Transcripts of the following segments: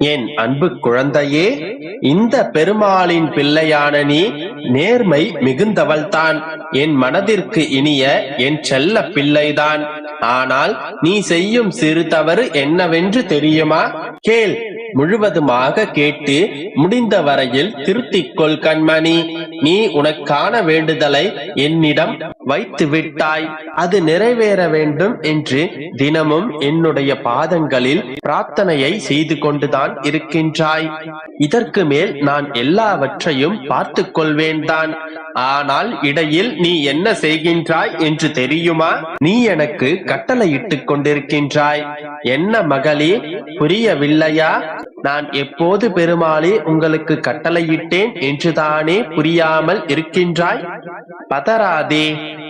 என் அன்பு குழந்தையே இந்த பெருமாளின் பிள்ளையான நீ நேர்மை மிகுந்தவள்தான். என் மனதிற்கு இனிய என் செல்ல பிள்ளைதான். ஆனால் நீ செய்யும் சிறு தவறு என்னவென்று தெரியுமா? கேள். முழுவதுமாக கேட்டு முடிந்த வரையில் திருத்திக் கொள் கண்மணி. நீ உனக்கான வேண்டுதலை என்னிடம் வைத்து விட்டாய் அது நிறைவேற வேண்டும் என்று தினமும் என்னுடைய பாதங்களில் பிரார்த்தனையை செய்து கொண்டுதான் இருக்கின்றாய். இதற்கு மேல் நான் எல்லாவற்றையும் பார்த்து கொள்வேன் தான். ஆனால் இடையில் நீ என்ன செய்கின்றாய் என்று தெரியுமா? நீ எனக்கு கட்டளையிட்டுக் கொண்டிருக்கின்றாய். என்ன மகளே புரியவில்லையா? நான் எப்போது பெருமாளே உங்களுக்கு கட்டளையிட்டேன் என்றுதானே புரியாமல் இருக்கின்றாய்? பதறாதே.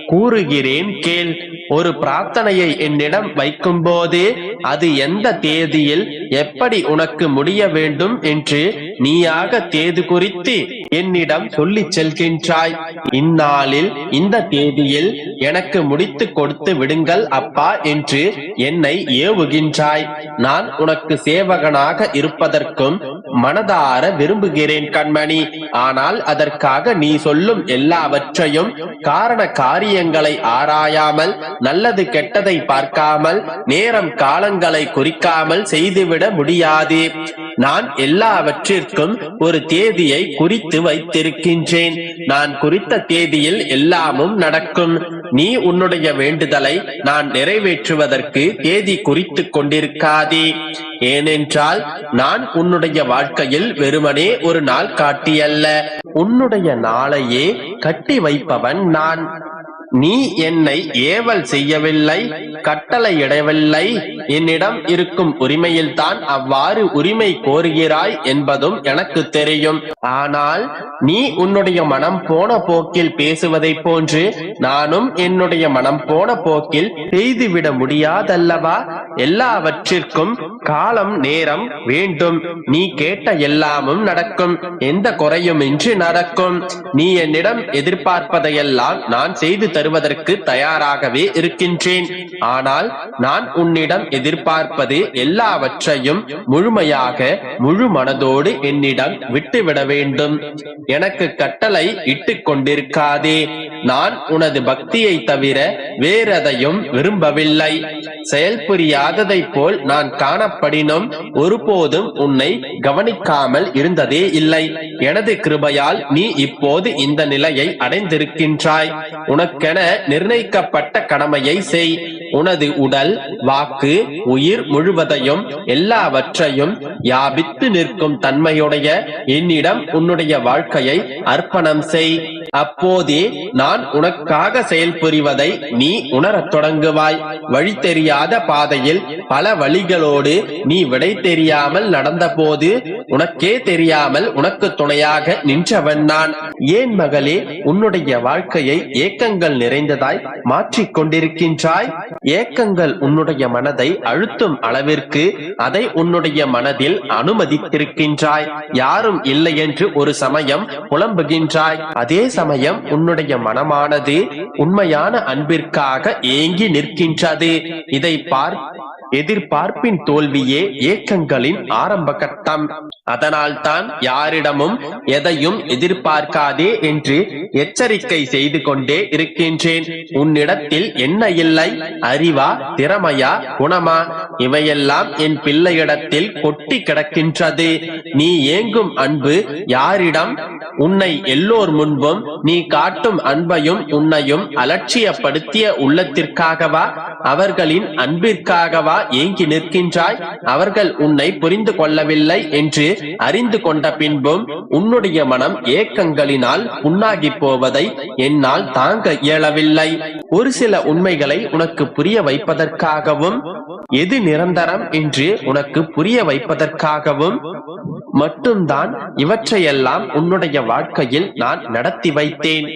கூறுகிறேன் கேள். ஒரு பிரார்த்தனையை என்னிடம் வைக்கும்போது அது எந்த தேதியில் எப்படி உனக்கு முடிய வேண்டும் என்று நீயாக தேதி குறித்து என்னிடம் சொல்லி செல்கின்றாய். இந்நாளில் இந்த தேதியில் எனக்கு முடித்து கொடுத்து விடுங்கள் அப்பா என்று என்னை ஏவுகின்றாய். நான் உனக்கு சேவகனாக இருப்பதற்கும் மனதார விரும்புகிறேன் கண்மணி. ஆனால் அதற்காக நீ சொல்லும் எல்லாவற்றையும் காரண காரியங்களை ஆராயாமல் நல்லது கெட்டதை பார்க்காமல் நேரம் காலங்களை குறிக்காமல் செய்துவிட முடியாது. நான் எல்லாவற்றிற்கும் ஒரு தேதியை குறித்து வைத்திருக்கின்றேன். நான் குறித்த தேதியில் எல்லாமும் நடக்கும். நீ உன்னுடைய வேண்டுதலை நான் நிறைவேற்றுவதற்கு தேதி குறித்துக் கொண்டிருக்காதே. ஏனென்றால் நான் உன்னுடைய வாழ்க்கையில் வெறுமனே ஒரு நாள் காட்டியல்ல. உன்னுடைய நாளையே கட்டி வைப்பவன் நான். நீ என்னை ஏவல் செய்யவில்லை கட்டளையிடவில்லை என்னிடம் இருக்கும் உரிமையில்தான் அவ்வாறு உரிமை கோருகிறாய் என்பதும் எனக்கு தெரியும். ஆனால் நீ உன்னுடைய மனம் போன போக்கில் பேசுவதை போன்று நானும் என்னுடைய மனம் போன போக்கில் செய்துவிட முடியாதல்லவா? எல்லாவற்றிற்கும் காலம் நேரம் வேண்டும். நீ கேட்ட எல்லாமும் நடக்கும். எந்த குறையும் இன்றி நடக்கும். நீ என்னிடம் எதிர்பார்ப்பதையெல்லாம் நான் செய்து தருவதற்கு தயாராகவே இருக்கின்றேன். ஆனால் நான் உன்னிடம் எதிர்பார்ப்பது எல்லாவற்றையும் முழுமையாக முழு மனதோடு என்னிடம் விட்டுவிட வேண்டும். எனக்கு கட்டளை இட்டுக் கொண்டிருக்காதே. நான் உனது பக்தியை தவிர வேறெதையும் விரும்பவில்லை. செயல்புரியாததை போல் நான் காணப்படினும் ஒருபோதும் உன்னை கவனிக்காமல் இருந்ததே இல்லை. எனது கிருபையால் நீ இப்போது இந்த நிலையை அடைந்திருக்கின்றாய். உனக்கென நிர்ணயிக்கப்பட்ட கடமையை செய். உனது உடல் வாக்கு உயிர் முழுவதையும் எல்லாவற்றையும் யாபித்து நிற்கும் தன்மையுடைய என்னிடம் உன்னுடைய வாழ்க்கையை அர்ப்பணம் செய். அப்போதே நான் உனக்காக செயல்புரிவதை நீ உணரத் தொடங்குவாய். வழி தெரியாத பாதையில் பல வழிகளோடு நீ விடை தெரியாமல் நடந்தபோது உனக்கே தெரியாமல் உனக்கு துணையாக நின்றவன் நான். ஏன் மகளே உன்னுடைய வாழ்க்கையை ஏக்கங்கள் நிறைந்ததாய் மாற்றிக் கொண்டிருக்கின்றாய்? ஏக்கங்கள் உன்னுடைய மனதை அழுத்தும் அளவிற்கு அதை உன்னுடைய மனதில் அனுமதித்திருக்கின்றாய். யாரும் இல்லை என்று ஒரு சமயம் புலம்புகின்றாய். அதே சமயம் சமயம் உன்னுடைய மனமானது உண்மையான அன்பிற்காக ஏங்கி நிற்கின்றது. இதை பார் எதிர்பார்ப்பின் தோல்வியே ஏக்கங்களின் ஆரம்ப கட்டம். அதனால்தான் யாரிடமும் எதையும் எதிர்பார்க்காதே என்று எச்சரிக்கை செய்து கொண்டே இருக்கின்றேன். உன்னிடத்தில் என்ன இல்லை? அறிவா? திறமையா? குணமா? இவையெல்லாம் என் பிள்ளையிடத்தில் கொட்டி கிடக்கின்றது. நீ ஏங்கும் அன்பு யாரிடம் உன்னை எல்லோர் முன்பும் நீ காட்டும் அன்பையும் உன்னையும் அலட்சியப்படுத்திய உள்ளத்திற்காகவா? அவர்களின் அன்பிற்காகவா ஏங்கி நிற்கின்றாய்? அவர்கள் உன்னை புரிந்து கொள்ளவில்லை என்று அறிந்து கொண்ட பின்பும் உன்னுடைய மனம் ஏக்கங்களினால் புண்ணாகி போவதை என்னால் தாங்க இயலவில்லை. ஒரு சில உண்மைகளை உனக்கு புரிய வைப்பதற்காகவும் எது நிரந்தரம் என்று உனக்கு புரிய வைப்பதற்காகவும் மட்டும்தான் இவற்றையெல்லாம் உன்னுடைய வாழ்க்கையில் நான் நடத்தி வைத்தேன்.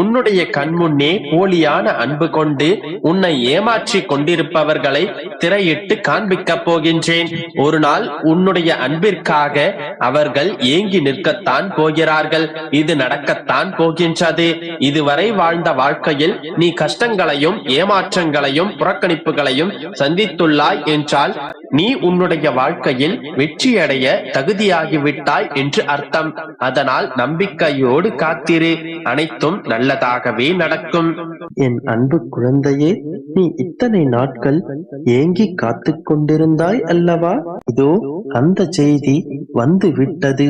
உன்னுடைய கண்முன்னே போலியான அன்பு கொண்டு உன்னை ஏமாற்றி பற்றி கொண்டிருப்பவர்களை திரையிட்டு காண்பிக்கப் போகின்றேன். ஒரு நாள் உன்னுடைய அன்பிற்காக அவர்கள் ஏங்கி நிற்கத்தான் போகிறார்கள். இது நடக்கத்தான் போகின்றது. இதுவரை வாழ்ந்த வாழ்க்கையில் நீ கஷ்டங்களையும் ஏமாற்றங்களையும் புறக்கணிப்புகளையும் சந்தித்துள்ளாய் என்றால் நீ உன்னுடைய வாழ்க்கையில் வெற்றியடைய தகுதியாகிவிட்டாய் என்று அர்த்தம். அதனால் நம்பிக்கையோடு காத்திரு. அனைத்தும் நல்லதாகவே நடக்கும். என் அன்பு குழந்தையே நீ இத்தனை நாட்கள் ஏங்கி காத்துக் கொண்டிருந்தாய் அல்லவா? இதோ அந்த செய்தி வந்து விட்டது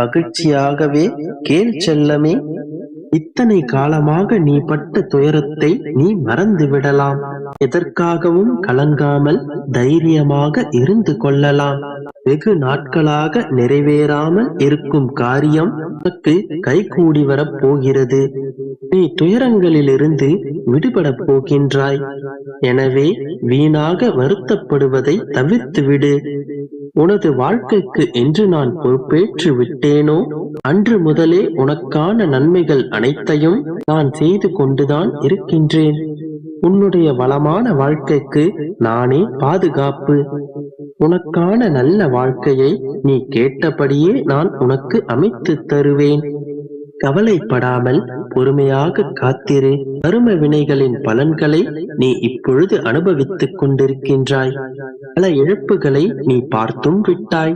மகிழ்ச்சியாகவே கேள் செல்லமே. இத்தனை காலமாக நீ பட்ட துயரத்தை நீ மறந்து விடலாம். எதற்காகவும் கலங்காமல் தைரியமாக இருந்து கொள்ளலாம். வெகு நாட்களாக நிறைவேறாமல் இருக்கும் காரியம் உனக்கு கைகூடி வரப் போகிறது நீ துயரங்களிலிருந்து விடுபடப் போகின்றாய். எனவே வீணாக வருத்தப்படுவதை தவிர்த்து விடு உனது வாழ்க்கைக்கு என்று நான் பொறுப்பேற்று விட்டேனோ? அன்று முதலே உனக்கான நன்மைகள் அனைத்தையும் நான் செய்து கொண்டுதான் இருக்கின்றேன். உன்னுடைய வளமான வாழ்க்கைக்கு நானே பாதுகாப்பு. உனக்கான நல்ல வாழ்க்கையை நீ கேட்டபடியே நான் உனக்கு அமைத்து தருவேன். கவலைப்படாமல் பொறுமையாக காத்திரு. கரும வினைகளின் பலன்களை நீ இப்பொழுது அனுபவித்துக் கொண்டிருக்கின்றாய். பல இழப்புகளை நீ பார்த்தும் விட்டாய்.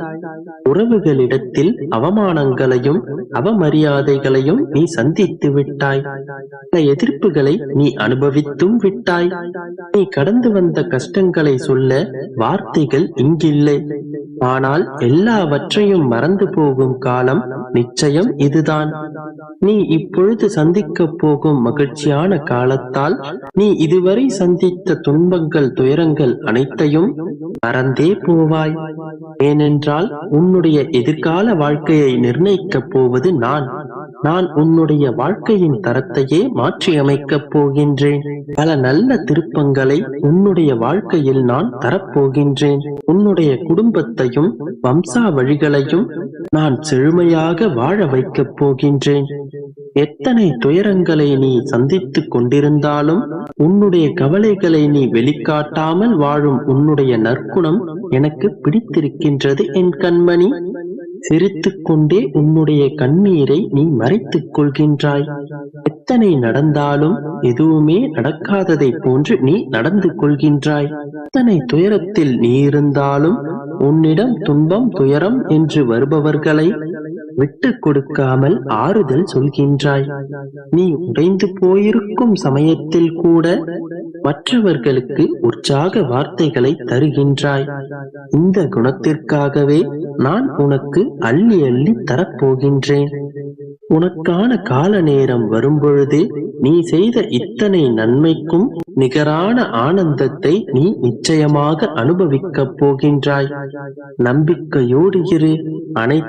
உறவுகளிடத்தில் அவமானங்களையும் அவமரியாதைகளையும் நீ சந்தித்து விட்டாய். பல எதிர்ப்புகளை நீ அனுபவித்தும் விட்டாய். நீ கடந்து வந்த கஷ்டங்களை சொல்ல வார்த்தைகள் இங்கில்லை. ஆனால் எல்லாவற்றையும் மறந்து போகும் காலம் நிச்சயம் இதுதான். நீ இப்பொழுது சந்திக்க போகும் மகிழ்ச்சியான காலத்தால் நீ இதுவரை சந்தித்த துன்பங்கள் துயரங்கள் அனைத்தையும் மறந்தே போவாய். ஏனென்றால் உன்னுடைய எதிர்கால வாழ்க்கையை நிர்ணயிக்கப் போவது நான். நான் உன்னுடைய வாழ்க்கையின் தரத்தையே மாற்றியமைக்கப் போகின்றேன். பல நல்ல திருப்பங்களை உன்னுடைய வாழ்க்கையில் நான் தரப்போகின்றேன். உன்னுடைய குடும்பத்தையும் வம்சாவழிகளையும் நான் செழுமையாக வாழ வைக்கப் போகின்றேன். எத்தனை துயரங்களை நீ சந்தித்துக் கொண்டிருந்தாலும் உன்னுடைய கவலைகளை நீ வெளிக்காட்டாமல் வாழும் உன்னுடைய நற்குணம் எனக்கு பிடித்திருக்கின்றது என் கண்மணி. சிரித்துக்கொண்டே உன்னுடைய கண்ணீரை நீ மறைத்துக் கொள்கின்றாய். எத்தனை நடந்தாலும் எதுவுமே நடக்காததை போன்று நீ நடந்து கொள்கின்றாய். எத்தனை துயரத்தில் நீ இருந்தாலும் உன்னிடம் துன்பம் துயரம் என்று வருபவர்களை விட்டு கொடுக்காமல் ஆறுதல் சொல்கின்றாய். நீ உடைந்து போயிருக்கும் சமயத்தில் கூட மற்றவர்களுக்கு உற்சாக வார்த்தைகளை தருகின்றாய். இந்த குணத்திற்காகவே நான் உனக்கு அள்ளி அள்ளி தரப்போகின்றேன். உனக்கான கால நேரம் வரும்பொழுது நீ செய்த இத்தனை நன்மைக்கும் நிகரான ஆனந்தத்தை நீ நிச்சயமாக அனுபவிக்கப் போகின்றாய். நம்பிக்கையோடு இரு. அனைத்து